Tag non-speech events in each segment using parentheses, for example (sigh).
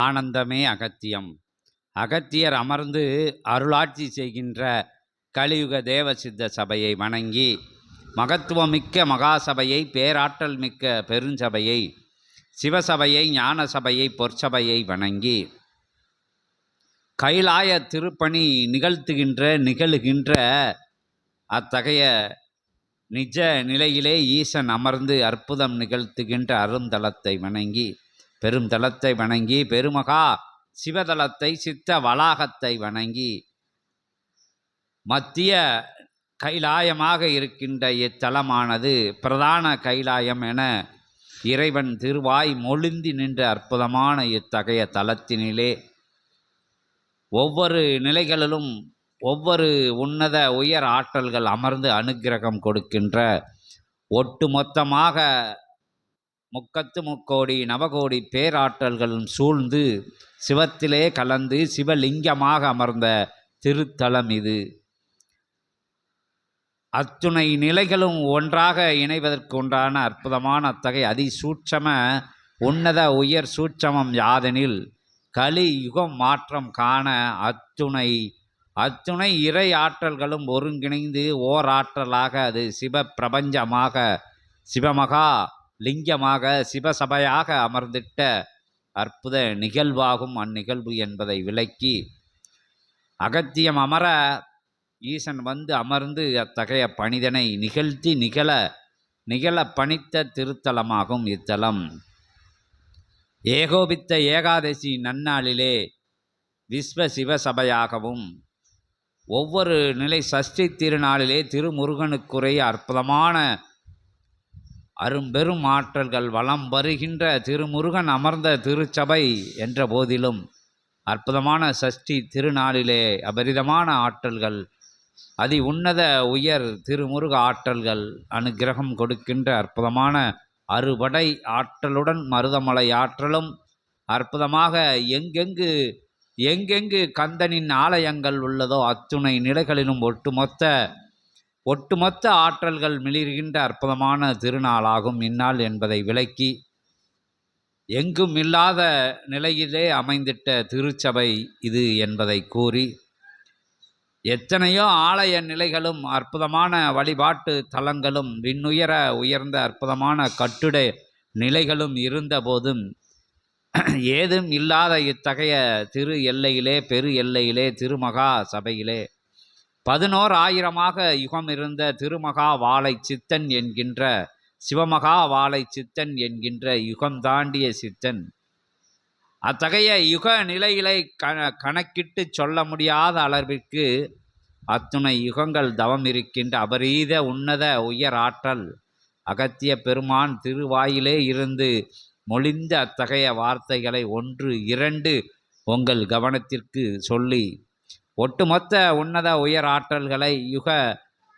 ஆனந்தமே அகத்தியம். அகத்தியர் அமர்ந்து அருளாட்சி செய்கின்ற கலியுக தேவசித்த சபையை வணங்கி மகத்துவமிக்க மகாசபையை பேராற்றல் மிக்க பெருஞ்சபையை சிவசபையை ஞான சபையை பொற்சபையை வணங்கி கைலாய திருப்பணி நிகழ்த்துகின்ற நிகழுகின்ற அத்தகைய நிஜ நிலையிலே ஈசன் அமர்ந்து அற்புதம் நிகழ்த்துகின்ற அருந்தளத்தை வணங்கி பெருந்தலத்தை வணங்கி பெருமகா சிவதலத்தை சித்த வளாகத்தை வணங்கி மத்திய கைலாயமாக இருக்கின்ற இத்தலமானது பிரதான கைலாயம் என இறைவன் திருவாய் மொழிந்தி நின்ற அற்புதமான இத்தகைய தலத்தினிலே ஒவ்வொரு நிலைகளிலும் ஒவ்வொரு உன்னத உயர் ஆற்றல்கள் அமர்ந்து அனுக்கிரகம் கொடுக்கின்ற ஒட்டுமொத்தமாக முக்கத்து முக்கோடி நவகோடி பேராற்றல்களும் சூழ்ந்து சிவத்திலே கலந்து சிவலிங்கமாக அமர்ந்த திருத்தலம் இது. அத்துணை நிலைகளும் ஒன்றாக இணைவதற்குண்டான அற்புதமான அத்தகைய அதிசூட்சம உன்னத உயர் சூட்சமம் யாதெனில் கலி யுகம் மாற்றம் காண அத்துணை அத்துணை இறை ஆற்றல்களும் ஒருங்கிணைந்து ஓர் ஆற்றலாக அது சிவ பிரபஞ்சமாக சிவமகா லிங்கமாக சிவசபையாக அமர்ந்திட்ட அற்புத நிகழ்வாகும் அந்நிகழ்வு என்பதை விளக்கி அகத்தியம் அமர ஈசன் வந்து அமர்ந்து அத்தகைய பணிதனை நிகழ்த்தி நிகழ நிகழ பணித்த திருத்தலமாகும் இத்தலம். ஏகோபித்த ஏகாதசி நன்னாளிலே விஸ்வ சிவசபையாகவும் ஒவ்வொரு நிலை சஷ்டி திருநாளிலே திருமுருகனுக்குரிய அற்புதமான அரும்பெரும் ஆற்றல்கள் வலம் வருகின்ற திருமுருகன் அமர்ந்த திருச்சபை என்ற போதிலும் அற்புதமான சஷ்டி திருநாளிலே அபரிதமான ஆற்றல்கள் அதி உன்னத உயர் திருமுருக ஆற்றல்கள் அனுக்கிரகம் கொடுக்கின்ற அற்புதமான அறுபடை ஆற்றலுடன் மருதமலை ஆற்றலும் அற்புதமாக எங்கெங்கு எங்கெங்கு கந்தனின் ஆலயங்கள் உள்ளதோ அத்துணை நிலைகளிலும் ஒட்டுமொத்த ஒட்டுமொத்த ஆற்றல்கள் மிளிர்கின்ற அற்புதமான திருநாளாகும் இந்நாள் என்பதை விளக்கி எங்கும் இல்லாத நிலையிலே அமைந்திட்ட திருச்சபை இது என்பதை கூறி எத்தனையோ ஆலய நிலைகளும் அற்புதமான வழிபாட்டு தலங்களும் விண்ணுயர உயர்ந்த அற்புதமான கட்டுட நிலைகளும் இருந்தபோதும் ஏதும் இல்லாத இத்தகைய திரு எல்லையிலே பெரு எல்லையிலே திருமகா சபையிலே பதினோர் ஆயிரமாக யுகம் இருந்த திருமகா வாழை சித்தன் என்கின்ற சிவமகா வாழை சித்தன் என்கின்ற யுகம் தாண்டிய சித்தன். அத்தகைய யுக நிலைகளை க கணக்கிட்டு சொல்ல முடியாத அளவிற்கு அத்துணை யுகங்கள் தவம் இருக்கின்ற அபரீத உன்னத உயர் ஆற்றல் அகத்திய பெருமான் திருவாயிலே இருந்து மொழிந்த அத்தகைய வார்த்தைகளை ஒன்று இரண்டு உங்கள் கவனத்திற்கு சொல்லி ஒட்டுமொத்த உன்னத உயர் ஆற்றல்களை யுக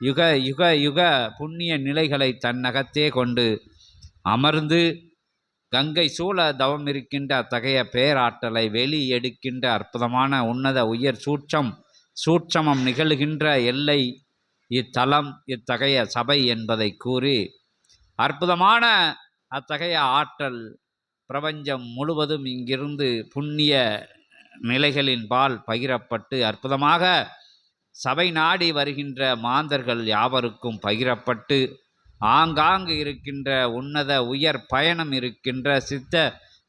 யுக யுக யுக புண்ணிய நிலைகளை தன்னகத்தே கொண்டு அமர்ந்து கங்கை சூழ தவம் இருக்கின்ற அத்தகைய பேராற்றலை வெளி எடுக்கின்ற அற்புதமான உன்னத உயர் சூட்சம் சூட்சமம் நிகழ்கின்ற எல்லை இத்தலம் இத்தகைய சபை என்பதை கூறி அற்புதமான அத்தகைய ஆற்றல் பிரபஞ்சம் முழுவதும் இங்கிருந்து புண்ணிய நிலைகளின் பால் பகிரப்பட்டு அற்புதமாக சபை நாடி வருகின்ற மாந்தர்கள் யாவருக்கும் பகிரப்பட்டு ஆங்காங்கு இருக்கின்ற உன்னத உயர் பயணம் இருக்கின்ற சித்த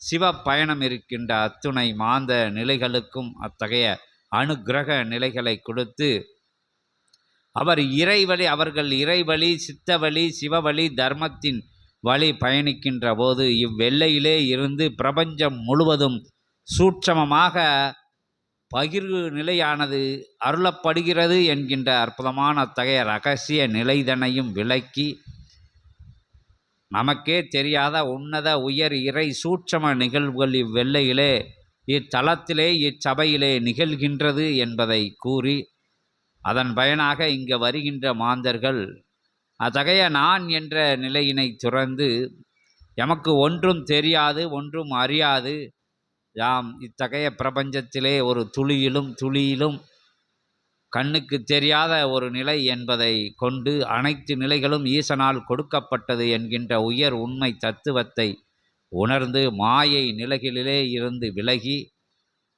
சிவ பயணம் இருக்கின்ற அத்துணை மாந்த நிலைகளுக்கும் அத்தகைய அனுக்கிரக நிலைகளை கொடுத்து அவர் இறைவழி அவர்கள் இறைவழி சித்தவழி சிவவழி தர்மத்தின் வழி பயணிக்கின்ற போது இவ்வெல்லையிலே இருந்து பிரபஞ்சம் முழுவதும் சூட்சமமாக பகிர்வு நிலையானது அருளப்படுகிறது என்கின்ற அற்புதமான அத்தகைய ரகசிய நிலைதனையும் விளக்கி நமக்கே தெரியாத உன்னத உயர் இறை சூட்சம நிகழ்வுகள் இவ்வெல்லையிலே இத்தலத்திலே இச்சபையிலே நிகழ்கின்றது என்பதை கூறி அதன் பயனாக இங்கு வருகின்ற மாந்தர்கள் அத்தகைய நான் என்ற நிலையினை துறந்து எமக்கு ஒன்றும் தெரியாது ஒன்றும் அறியாது யாம் இத்தகைய பிரபஞ்சத்திலே ஒரு துளியிலும் துளியிலும் கண்ணுக்கு தெரியாத ஒரு நிலை என்பதை கொண்டு அனைத்து நிலைகளும் ஈசனால் கொடுக்கப்பட்டது என்கின்ற உயர் உண்மை தத்துவத்தை உணர்ந்து மாயை நிலைகளிலே இருந்து விலகி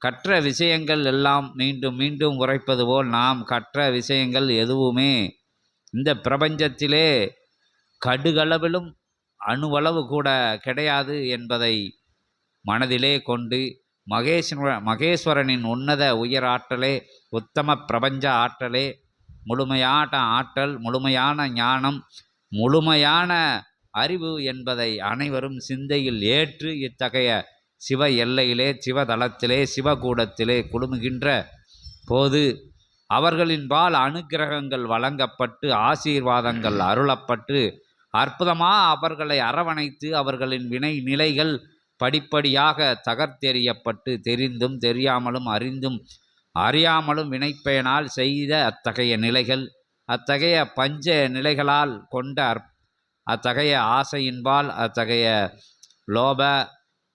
கற்ற விஷயங்கள் எல்லாம் மீண்டும் மீண்டும் உரைப்பது போல் நாம் கற்ற விஷயங்கள் எதுவுமே இந்த பிரபஞ்சத்திலே கடுகளவிலும் அணுவளவு கூட கிடையாது என்பதை மனதிலே கொண்டு மகேஸ்வர மகேஸ்வரனின் உன்னத உயராற்றலே உத்தம பிரபஞ்ச ஆற்றலே முழுமையான ஆற்றல் முழுமையான ஞானம் முழுமையான அறிவு என்பதை அனைவரும் சிந்தையில் ஏற்று இத்தகைய சிவ எல்லையிலே சிவதலத்திலே சிவகூடத்திலே குழுமுகின்ற போது அவர்களின்பால் அனுக்கிரகங்கள் வழங்கப்பட்டு ஆசீர்வாதங்கள் அருளப்பட்டு அற்புதமாக அவர்களை அரவணைத்து அவர்களின் வினை நிலைகள் படிப்படியாக தகர்த்தெறியப்பட்டு தெரிந்தும் தெரியாமலும் அறிந்தும் அறியாமலும் வினைப்பயனால் செய்த அத்தகைய நிலைகள் அத்தகைய பஞ்ச நிலைகளால் கொண்ட அற் அத்தகைய ஆசையின்பால் அத்தகைய லோப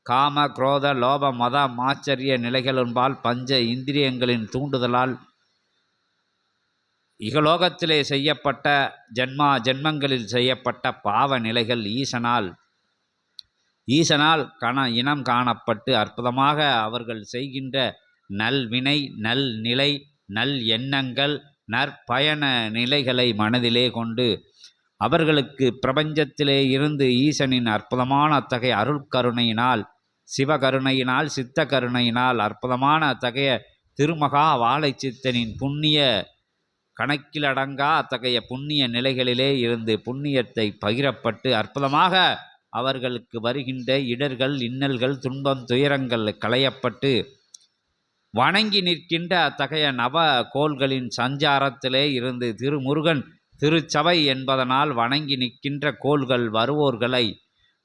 காம குரோத லோப மத மாச்சரிய நிலைகளின்பால் பஞ்ச இந்திரியங்களின் தூண்டுதலால் இகலோகத்திலே செய்யப்பட்ட ஜென்மா ஜென்மங்களில் செய்யப்பட்ட பாவ நிலைகள் ஈசனால் ஈசனால் கண இனம் காணப்பட்டு அற்புதமாக அவர்கள் செய்கின்ற நல்வினை நல் நிலை நல் எண்ணங்கள் நற்பயண நிலைகளை மனதிலே கொண்டு அவர்களுக்கு பிரபஞ்சத்திலே இருந்து ஈசனின் அற்புதமான அத்தகைய அருட்கருணையினால் சிவகருணையினால் சித்த கருணையினால் அற்புதமான அத்தகைய திருமகா வாழை சித்தனின் புண்ணிய கணக்கிலடங்கா அத்தகைய புண்ணிய நிலைகளிலே இருந்து புண்ணியத்தை பகிரப்பட்டு அற்புதமாக அவர்களுக்கு வருகின்ற இடர்கள் இன்னல்கள் துன்பம் துயரங்கள் களையப்பட்டு வணங்கி நிற்கின்ற அத்தகைய நவ கோள்களின் சஞ்சாரத்திலே இருந்து திருமுருகன் திருச்சபை என்பதனால் வணங்கி நிற்கின்ற கோள்கள் வருவோர்களை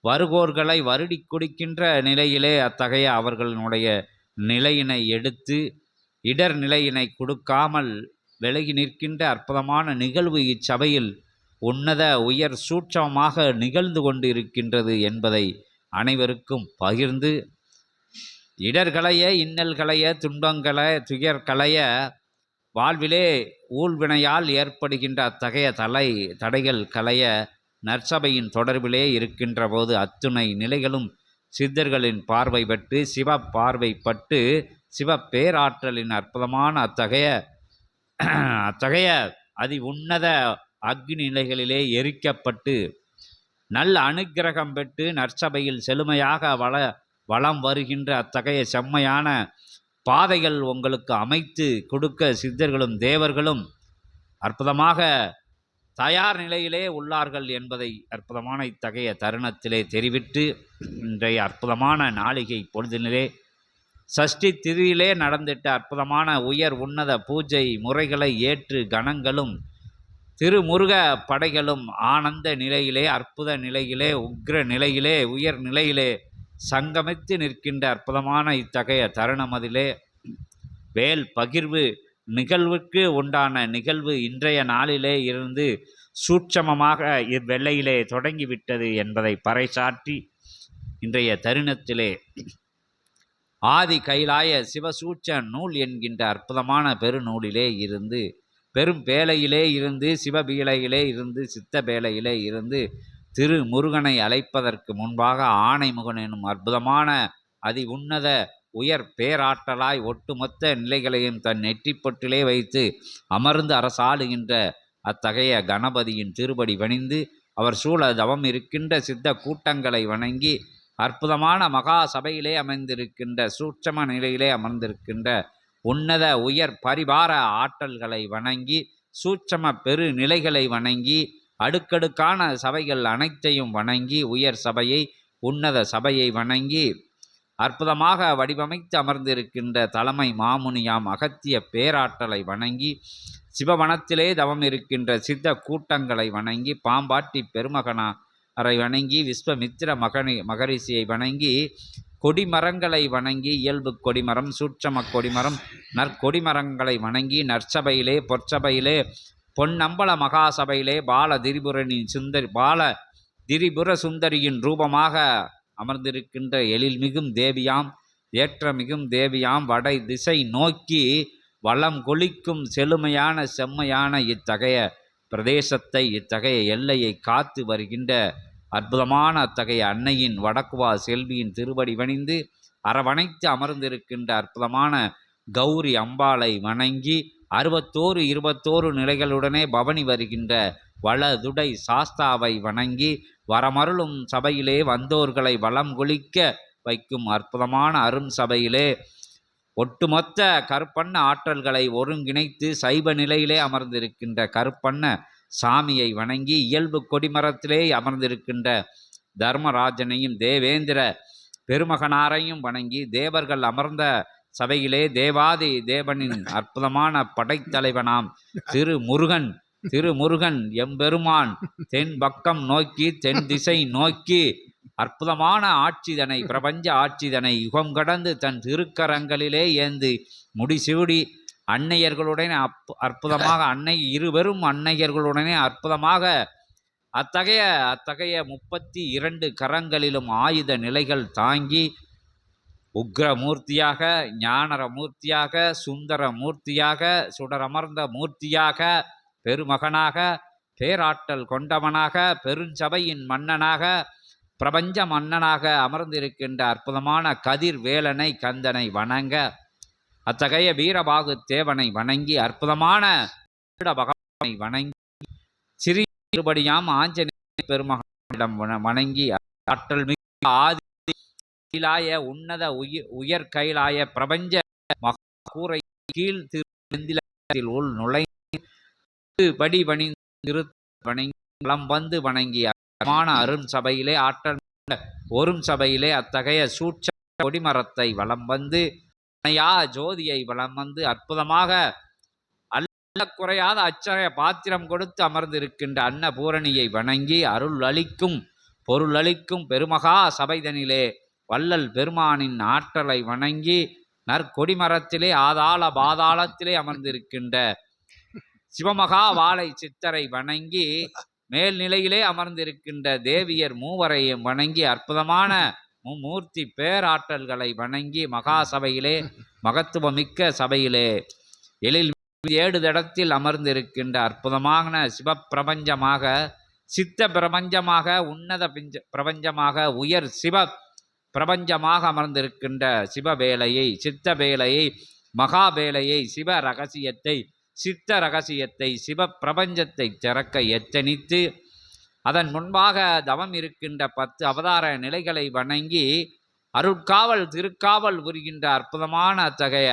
வருகோர்களை வருடி குடிக்கின்ற நிலையிலே அத்தகைய அவர்களினுடைய நிலையினை எடுத்து இடர் நிலையினை கொடுக்காமல் விலகி நிற்கின்ற அற்புதமான நிகழ்வு இச்சபையில் உன்னத உயர் சூட்சமாக நிகழ்ந்து கொண்டு இருக்கின்றது என்பதை அனைவருக்கும் பகிர்ந்து இடர்களைய இன்னல்களைய துன்பங்களை துயர்களைய வாழ்விலே ஊழ்வினையால் ஏற்படுகின்ற அத்தகைய தலை தடைகள் களைய நற்சபையின் தொடர்பிலே இருக்கின்ற போது அத்துணை நிலைகளும் சித்தர்களின் பார்வை பட்டு சிவ பார்வைப்பட்டு சிவ பேராற்றலின் அற்புதமான அத்தகைய அத்தகைய அதி உன்னத அக்னி நிலைகளிலே எரிக்கப்பட்டு நல்ல அனுக்கிரகம் பெற்று நற்சபையில் செழுமையாக வள வளம் வருகின்ற அத்தகைய செம்மையான பாதைகள் உங்களுக்கு அமைத்து கொடுக்க சித்தர்களும் தேவர்களும் அற்புதமாக தயார் நிலையிலே உள்ளார்கள் என்பதை அற்புதமான இத்தகைய தருணத்திலே தெரிவித்து இன்றைய அற்புதமான நாளிகை பொழுதினிலே சஷ்டி திதியிலே நடந்திட்ட அற்புதமான உயர் உன்னத பூஜை முறைகளை ஏற்று கணங்களும் திருமுருக படைகளும் ஆனந்த நிலையிலே அற்புத நிலையிலே உக்ர நிலையிலே உயர் நிலையிலே சங்கமித்து நிற்கின்ற அற்புதமான இத்தகைய தருணமதிலே வேல் பகிர்வு நிகழ்வுக்கு உண்டான நிகழ்வு இன்றைய நாளிலே இருந்து சூட்சமமாக இவ்வெல்லையிலே தொடங்கிவிட்டது என்பதை பறைசாற்றி இன்றைய தருணத்திலே ஆதி கைலாய சிவசூட்ச நூல் என்கின்ற அற்புதமான பெருநூலிலே இருந்து பெரும் பேழையிலே இருந்து சிவபீலையிலே இருந்து சித்த பேழையிலே இருந்து திரு முருகனை அழைப்பதற்கு முன்பாக ஆணைமுகன் என்னும் அற்புதமான அதி உன்னத உயர் பேராற்றலாய் ஒட்டுமொத்த நிலைகளையும் தன் நெற்றிப்பொட்டிலே வைத்து அமர்ந்து அரசாளுகின்ற அத்தகைய கணபதியின் திருபடி வணிந்து அவர் சூழ தவம் இருக்கின்ற சித்த கூட்டங்களை வணங்கி அற்புதமான மகா சபையிலே அமைந்திருக்கின்ற சூட்சம நிலையிலே அமர்ந்திருக்கின்ற உன்னத உயர் பரிபார ஆற்றல்களை வணங்கி சூட்சம பெரு நிலைகளை வணங்கி அடுக்கடுக்கான சபைகள் அனைத்தையும் வணங்கி உயர் சபையை உன்னத சபையை வணங்கி அற்புதமாக வடிவமைத்து அமர்ந்திருக்கின்ற தலைமை மாமுனியாம் அகத்திய பேராற்றலை வணங்கி சிவவனத்திலே தவம் இருக்கின்ற சித்த கூட்டங்களை வணங்கி பாம்பாட்டி பெருமகனாரை வணங்கி விஸ்வமித்திர மகனி மகரிஷியை வணங்கி கொடிமரங்களை வணங்கி இயல்பு கொடிமரம் சூட்சம கொடிமரம் நற்கொடிமரங்களை வணங்கி நற்சபையிலே பொற்சபையிலே பொன்னம்பல மகாசபையிலே பால திரிபுரனின் சுந்தரி பால திரிபுர சுந்தரியின் ரூபமாக அமர்ந்திருக்கின்ற எழில் மிகும் தேவியாம் ஏற்றமிகும் தேவியாம் வடை திசை நோக்கி வளம் கொளிக்கும் செழுமையான செம்மையான இத்தகைய பிரதேசத்தை இத்தகைய எல்லையை காத்து வருகின்ற அற்புதமான அத்தகைய அன்னையின் வடக்குவா செல்வியின் திருவடி வணிந்து அரவணைத்து அமர்ந்திருக்கின்ற அற்புதமான கௌரி அம்பாளை வணங்கி அறுபத்தோரு இருபத்தோரு நிலைகளுடனே பவனி வருகின்ற வளதுடை சாஸ்தாவை வணங்கி வரமருளும் சபையிலே வந்தோர்களை வளம் கொளிக்க வைக்கும் அற்புதமான அரும் சபையிலே ஒட்டுமொத்த கருப்பண்ண ஆற்றல்களை ஒருங்கிணைத்து சைவ நிலையிலே அமர்ந்திருக்கின்ற கருப்பண்ண சாமியை வணங்கி இயல்பு கொடிமரத்திலே அமர்ந்திருக்கின்ற தர்மராஜனையும் தேவேந்திர பெருமகனாரையும் வணங்கி தேவர்கள் அமர்ந்த சபையிலே தேவாதி தேவனின் அற்புதமான படைத்தலைவனாம் திரு முருகன் திரு முருகன் எம்பெருமான் தென் பக்கம் நோக்கி தென் திசை நோக்கி அற்புதமான ஆட்சிதனை பிரபஞ்ச ஆட்சிதனை யுகம் கடந்து தன் திருக்கரங்களிலே ஏந்து முடிசூடி அன்னையர்களுடனே அப் அற்புதமாக அன்னை இருவரும் அன்னையர்களுடனே அற்புதமாக அத்தகைய அத்தகைய முப்பத்தி இரண்டு கரங்களிலும் ஆயுத நிலைகள் தாங்கி உக்ரமூர்த்தியாக ஞானர மூர்த்தியாக சுந்தர மூர்த்தியாக சுடரமர்ந்த மூர்த்தியாக பெருமகனாக பேராற்றல் கொண்டவனாக பெருஞ்சபையின் மன்னனாக பிரபஞ்ச மன்னனாக அமர்ந்திருக்கின்ற அற்புதமான கதிர் வேலனை கந்தனை வணங்க அத்தகைய வீரபாகு தேவனை வணங்கி அற்புதமான பகவானை வணங்கி சிறிய இருபடியாம் ஆஞ்சநேய பெருமகனிடம் வணங்கி ஆற்றல் மிக்க ஆதி கைலாய உன்னத உயர் உயர் கைலாய பிரபஞ்ச மகா கூரை கீழ் திருந்திலத்தில் உள் நுழை படி வணிந்து வணங்கி வந்து வணங்கிய அற்புதமான அருண் சபையிலே ஆற்றல் ஒரும் சபையிலே அத்தகைய சூட்ச கொடிமரத்தை வலம் வந்து அணையா ஜோதியை வளம் வந்து அற்புதமாக அல்ல குறையாத அச்சய பாத்திரம் கொடுத்து அமர்ந்திருக்கின்ற அன்னபூரணியை வணங்கி அருள் அளிக்கும் பொருள் அளிக்கும் பெருமகா சபைதனிலே வள்ளல் பெருமானின் ஆற்றலை வணங்கி நற்கொடிமரத்திலே ஆதாள பாதாளத்திலே அமர்ந்திருக்கின்ற சிவமகா வாழை சித்தரை வணங்கி மேல்நிலையிலே அமர்ந்திருக்கின்ற தேவியர் மூவரையும் வணங்கி அற்புதமான மும்மூர்த்தி பேராற்றல்களை வணங்கி மகா சபையிலே மகத்துவமிக்க சபையிலே எழில் ஏழு தடத்தில் அமர்ந்திருக்கின்ற அற்புதமான சிவப்பிரபஞ்சமாக சித்த பிரபஞ்சமாக உன்னத பிஞ்ச பிரபஞ்சமாக உயர் சிவ பிரபஞ்சமாக அமர்ந்திருக்கின்ற சிவவேலையை சித்த வேலையை மகாவேலையை சிவ ரகசியத்தை சித்த ரகசியத்தை சிவ பிரபஞ்சத்தை திறக்க எத்தனித்து அதன் முன்பாக தவம் இருக்கின்ற பத்து அவதார நிலைகளை வணங்கி அருட்காவல் திருக்காவல் புரிகின்ற அற்புதமான அத்தகைய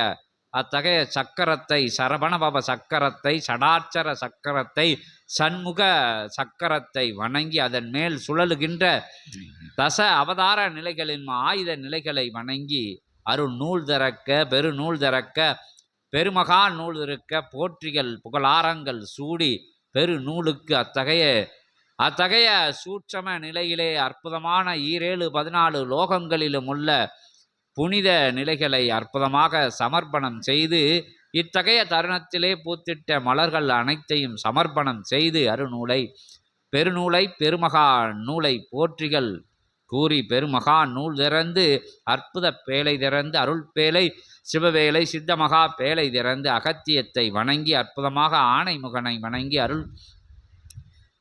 அத்தகைய சக்கரத்தை சரவணபவ சக்கரத்தை சடாட்சர சக்கரத்தை சண்முக சக்கரத்தை வணங்கி அதன் மேல் சுழலுகின்ற தச அவதார நிலைகளின் ஆயுத நிலைகளை வணங்கி அருள் நூல் திறக்க பெருநூல் திறக்க பெருமகா நூல் இருக்க போற்றிகள் புகழாரங்கள் சூடி பெருநூலுக்கு அத்தகைய அத்தகைய சூட்சம நிலையிலே அற்புதமான ஈரேழு பதினாலு லோகங்களிலும் உள்ள புனித நிலைகளை அற்புதமாக சமர்ப்பணம் செய்து இத்தகைய தருணத்திலே பூத்திட்ட மலர்கள் அனைத்தையும் சமர்ப்பணம் செய்து அருநூலை பெருநூலை பெருமகா நூலை போற்றிகள் கூறி பெருமகா நூல் திறந்து அற்புத பேழை திறந்து அருள் பேலை சிவவேலை சித்தமகா பேலை திறந்து அகத்தியத்தை வணங்கி அற்புதமாக ஆணைமுகனை வணங்கி அருள்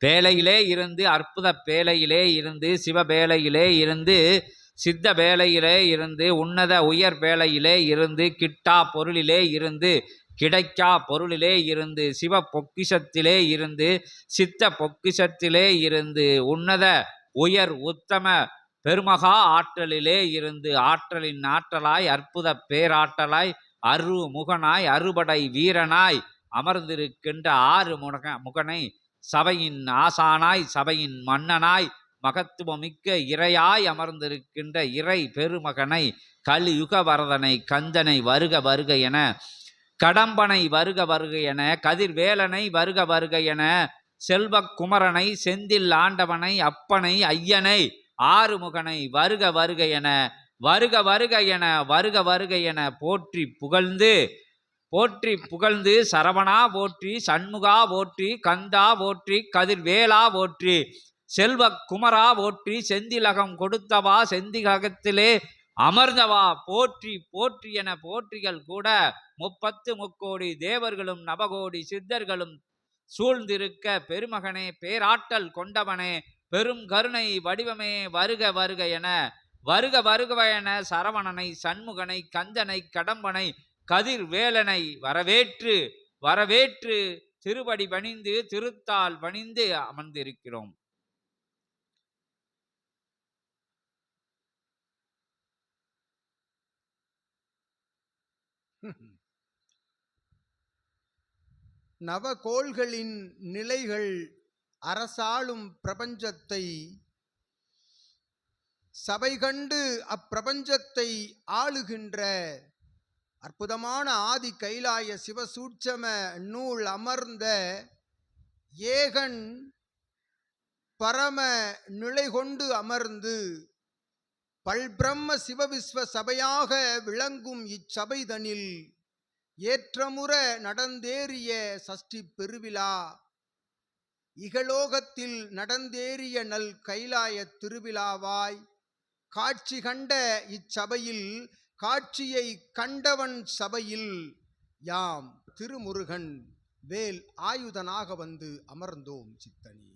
பேழையிலே இருந்து அற்புத பேழையிலே இருந்து சிவபேழையிலே இருந்து சித்த வேலையிலே இருந்து உன்னத உயர் வேலையிலே இருந்து கிட்டா பொருளிலே இருந்து கிடைக்கா பொருளிலே இருந்து சிவ பொக்கிஷத்திலே இருந்து சித்த பொக்கிஷத்திலே இருந்து உன்னத உயர் உத்தம பெருமகா ஆற்றலிலே இருந்து ஆற்றலின் ஆற்றலாய் அற்புத பேராற்றலாய் அரு முகனாய் அறுபடை வீரனாய் அமர்ந்திருக்கின்ற ஆறு முக முகனை சபையின் ஆசானாய் சபையின் மன்னனாய் மகத்துவமிக்க இறையாய் அமர்ந்திருக்கின்ற இறை பெருமகனை கலியுக வரதனை கந்தனை வருக வருக என கடம்பனை வருக வருக என கதிர்வேலனை வருக வருக என செல்வக்குமரனை செந்தில் ஆண்டவனை அப்பனை ஐயனை ஆறுமுகனை வருக வருக என வருக வருக என வருக வருக என போற்றி புகழ்ந்து போற்றி புகழ்ந்து சரவணா போற்றி சண்முகா போற்றி கந்தா போற்றி கதிர்வேலா போற்றி செல்வ குமரா போற்றி செந்திலகம் கொடுத்தவா செந்திலகத்திலே அமர்ந்தவா போற்றி போற்றி என போற்றிகள் கூட முப்பத்து முக்கோடி தேவர்களும் நவகோடி சித்தர்களும் சூழ்ந்திருக்க பெருமகனே பேராற்றல் கொண்டவனே பெரும் கருணை வடிவமே வருக வருக என வருக வருக என சரவணனை சண்முகனை கந்தனை கடம்பனை கதிர் வேலனை வரவேற்று வரவேற்று திருவடி பணிந்து திருத்தால் பணிந்து அமர்ந்திருக்கிறோம். (laughs) நவகோள்களின் நிலைகள் அரசாளும் பிரபஞ்சத்தை சபை கண்டு அப்பிரபஞ்சத்தை ஆளுகின்ற அற்புதமான ஆதி கைலாய சிவசூட்சம நூல் அமர்ந்த ஏகன் பரம நிலை கொண்டு அமர்ந்து பல்பிரம்ம சிவவிஸ்வ சபையாக விளங்கும் இச்சபைதனில் ஏற்றமுற நடந்தேறிய சஷ்டி பெருவிழா. இகலோகத்தில் நடந்தேறிய நல் கைலாய திருவிழாவாய் காட்சி கண்ட இச்சபையில் காட்சியை கண்டவன் சபையில் யாம் திருமுருகன் வேல் ஆயுதனாக வந்து அமர்ந்தோம் சித்தனி.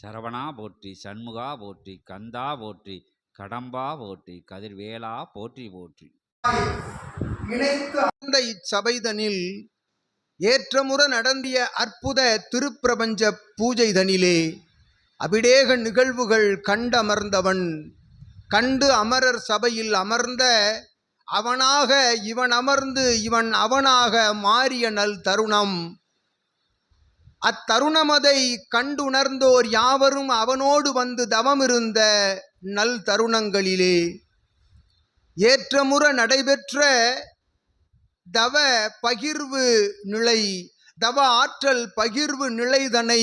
சரவணா போற்றி சண்முகா போற்றி கந்தா போற்றி கடம்பா போற்றி கதிர்வேலா போற்றி போற்றி. அந்த இச்சபைதனில் ஏற்றமுற நடந்திய அற்புத திருப்பிரபஞ்ச பூஜைதனிலே அபிடேக நிகழ்வுகள் கண்டமர்ந்தவன் கண்டு அமரர் சபையில் அமர்ந்த அவனாக இவன் அமர்ந்து இவன் அவனாக மாறிய நல் தருணம். அத்தருணமதை கண்டுணர்ந்தோர் யாவரும் அவனோடு வந்து தவமிருந்த நல் தருணங்களிலே. ஏற்றமுற நடைபெற்ற தவ பகிர்வு நிலை தவ ஆற்றல் பகிர்வு நிலைதனை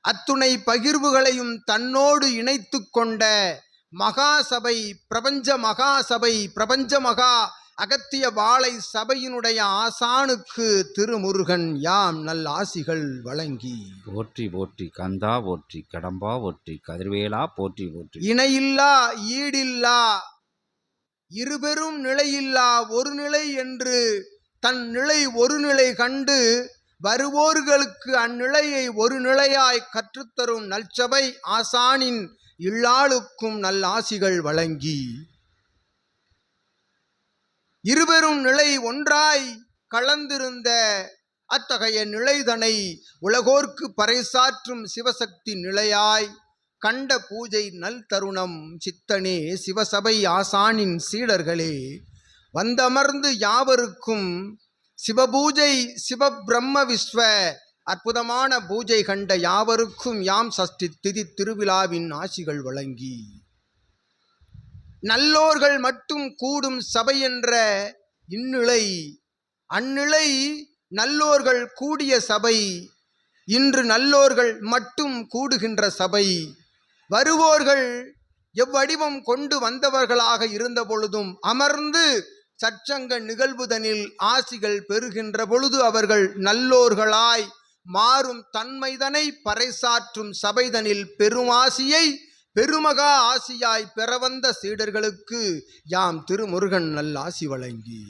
அத்துணை பகிர்வுகளையும் தன்னோடு இணைத்து கொண்ட மகாசபை பிரபஞ்ச மகாசபை பிரபஞ்ச மகா அகத்திய வாழை சபையினுடைய ஆசானுக்கு திருமுருகன் யாம் நல் ஆசிகள் வழங்கி. போற்றி போற்றி கந்தா போற்றி கடம்பா போற்றி கதிர்வேலா போற்றி போற்றி. இணையில்லா ஈடில்லா இருபெரும் நிலையில்லா ஒரு நிலை என்று தன் நிலை ஒரு நிலை கண்டு வருவோர்களுக்கு அந்நிலையை ஒரு நிலையாய் கற்றுத்தரும் நல்சபை ஆசானின் இல்லாளுக்கும் நல்லாசிகள் வழங்கி இருவரும் நிலை ஒன்றாய் கலந்திருந்த அத்தகைய நிலைதனை உலகோர்க்கு பறைசாற்றும் சிவசக்தி நிலையாய் கண்ட பூஜை நல் தருணம் சித்தனே சிவசபை ஆசானின் சீடர்களே. வந்தமர்ந்து யாவருக்கும் சிவபூஜை சிவபிரம்ம விஸ்வ அற்புதமான பூஜை கண்ட யாவருக்கும் யாம் சஷ்டி திதி திருவிழாவின் ஆசிகள் வழங்கி. நல்லோர்கள் மட்டும் கூடும் சபை என்ற இந்நிலை அந்நிலை நல்லோர்கள் கூடிய சபை இன்று நல்லோர்கள் மட்டும் கூடுகின்ற சபை. வருவோர்கள் எவ்வடிவம் கொண்டு வந்தவர்களாக இருந்த பொழுதும் அமர்ந்து சச்சங்க நிகழ்வுதனில் ஆசிகள் பெறுகின்ற பொழுது அவர்கள் நல்லோர்களாய் மாறும் தன்மைதனை பறைசாற்றும் சபைதனில் பெருமாசியை பெருமகா ஆசியாய் பெறவந்த சீடர்களுக்கு யாம் திருமுருகன் நல்லாசி வழங்கி.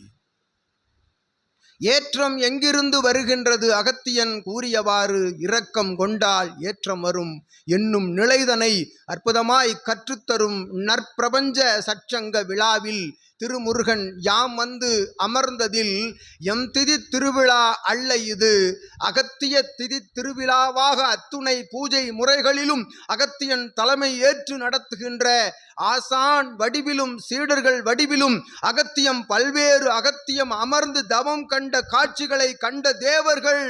ஏற்றம் எங்கிருந்து வருகின்றது அகத்தியன் கூறியவாறு இரக்கம் கொண்டால் ஏற்றம் வரும். என்னும் நிலைதனை அற்புதமாய் கற்றுத்தரும் நற்பிரபஞ்ச சச்சங்க விழாவில் திருமுருகன் யாம் வந்து அமர்ந்ததில் எம் திதி திருவிழா அல்ல இது. அகத்திய திதி திருவிழாவாக அத்துணை பூஜை முறைகளிலும் அகத்தியன் தலைமை ஏற்று நடத்துகின்ற ஆசான் வடிவிலும் சீடர்கள் வடிவிலும் அகத்தியம் பல்வேறு அகத்தியம் அமர்ந்து தவம் கண்ட காட்சிகளை கண்ட தேவர்கள்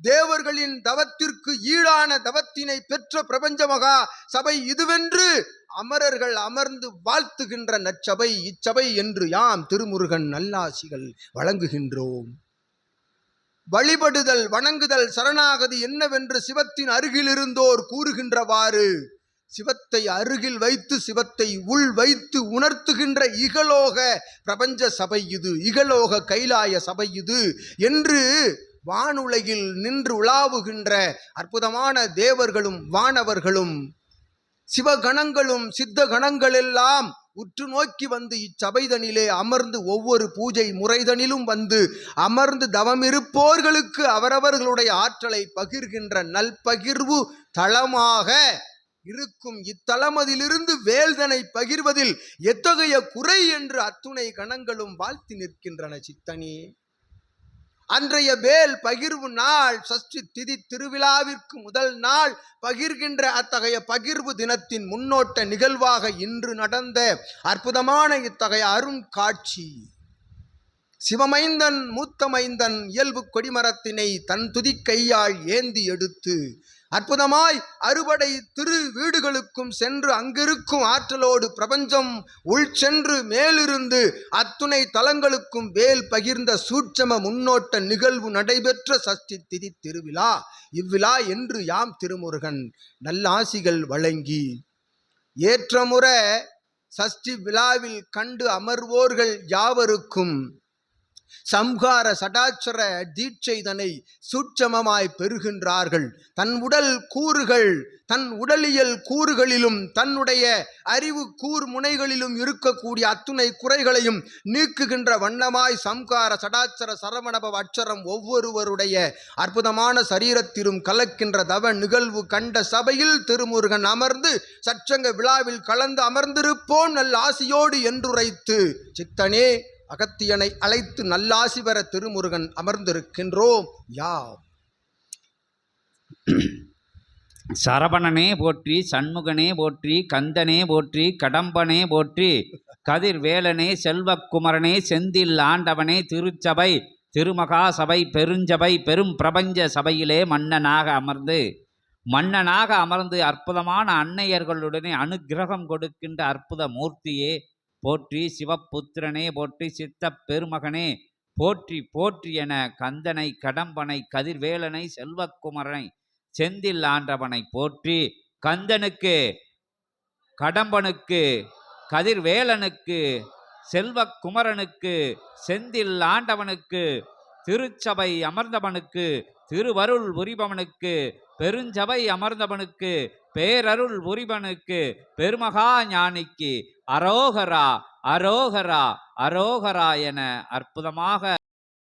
தேவர்களின் தவத்திற்கு ஈடான தவத்தினை பெற்ற பிரபஞ்ச மகா சபை இதுவென்று அமரர்கள் அமர்ந்து வாழ்த்துகின்ற நச்சபை இச்சபை என்று யாம் திருமுருகன் நல்லாசிகள் வழங்குகின்றோம். வழிபடுதல் வணங்குதல் சரணாகதி என்னவென்று சிவத்தின் அருகிலிருந்தோர் கூறுகின்றவாறு சிவத்தை அருகில் வைத்து சிவத்தை உள் வைத்து உணர்த்துகின்ற இகலோக பிரபஞ்ச சபை இது இகலோக கைலாய சபை இது என்று வானுலகில் நின்று உலாவுகின்ற அற்புதமான தேவர்களும் வானவர்களும் சிவகணங்களும் சித்த கணங்களெல்லாம் உற்று நோக்கி வந்து இச்சபைதனிலே அமர்ந்து ஒவ்வொரு பூஜை முறைதனிலும் வந்து அமர்ந்து தவமிருப்போர்களுக்கு அவரவர்களுடைய ஆற்றலை பகிர்கின்ற நல்பகிர்வு தளமாக இருக்கும். இத்தளமதிலிருந்து வேல்தனை பகிர்வதில் எத்தகைய குறை என்று அத்துணை கணங்களும் வாழ்த்தி நிற்கின்றன சித்தனி. அன்றைய வேல் பகிர்வு நாள் சஷ்டி திதி திருவிழாவிற்கு முதல் நாள் பகிர்கின்ற அத்தகைய பகிர்வு தினத்தின் முன்னோட்ட நிகழ்வாக இன்று நடந்த அற்புதமான இத்தகைய அருண்காட்சி சிவமைந்தன் மூத்தமைந்தன் இயல்பு கொடிமரத்தினை தன் துதிக்கையால் ஏந்தி எடுத்து அற்புதமாய் அறுபடை திரு வீடுகளுக்கும் சென்று அங்கிருக்கும் ஆற்றலோடு பிரபஞ்சம் உள் சென்று மேலிருந்து அத்துணை தலங்களுக்கும் வேல் பகிர்ந்த சூட்சம முன்னோட்ட நிகழ்வு நடைபெற்ற சஷ்டி திதி திருவிழா. இவ்விழா என்று யாம் திருமுருகன் நல்லாசிகள் வழங்கி ஏற்றமுறை சஷ்டி விழாவில் கண்டு அமர்வோர்கள் யாவருக்கும் சம்ஹார சடாச்சர தீட்சைதனை சூட்சமமாய் பெறுகின்றார்கள். தன் உடல் கூறுகள் தன் உடலியல் கூறுகளிலும் தன்னுடைய அறிவு கூர் முனைகளிலும் இருக்கக்கூடிய அத்துணை குறைகளையும் நீக்குகின்ற வண்ணமாய் சம்கார சடாச்சர சரவணபவ அச்சரம் ஒவ்வொருவருடைய அற்புதமான சரீரத்திலும் கலக்கின்ற தவ நிகழ்வு கண்ட சபையில் திருமுருகன் அமர்ந்து சச்சங்க விழாவில் கலந்து அமர்ந்திருப்போம் நல் ஆசியோடு என்றுரைத்து சித்தனே அகத்தியனை அழைத்து நல்லாசி பெற திருமுருகன் அமர்ந்திருக்கின்றோம். யாவ் சரவணனே போற்றி சண்முகனே போற்றி கந்தனே போற்றி கடம்பனே போற்றி கதிர்வேலனே செல்வக்குமரனே செந்தில் ஆண்டவனே திருச்சபை திருமகா சபை பெருஞ்சபை பெரும் பிரபஞ்ச சபையிலே மன்னனாக அமர்ந்து மன்னனாக அமர்ந்து அற்புதமான அன்னையர்களுடனே அனுக்கிரகம் கொடுக்கின்ற அற்புத மூர்த்தியே போற்றி சிவபுத்திரனே போற்றி சித்தப் பெருமகனே போற்றி போற்றி என கந்தனை கடம்பனை கதிர்வேலனை செல்வக்குமரனை செந்தில் ஆண்டவனை போற்றி கந்தனுக்கு கடம்பனுக்கு கதிர்வேலனுக்கு செல்வக்குமரனுக்கு செந்தில் ஆண்டவனுக்கு திருச்சபை அமர்ந்தவனுக்கு திருவருள் புரிபவனுக்கு பெருஞ்சபை அமர்ந்தவனுக்கு பேரருள் உரிபனுக்கு பெருமகா ஞானிக்கு அரோகரா அரோகரா அரோகரா என அற்புதமாக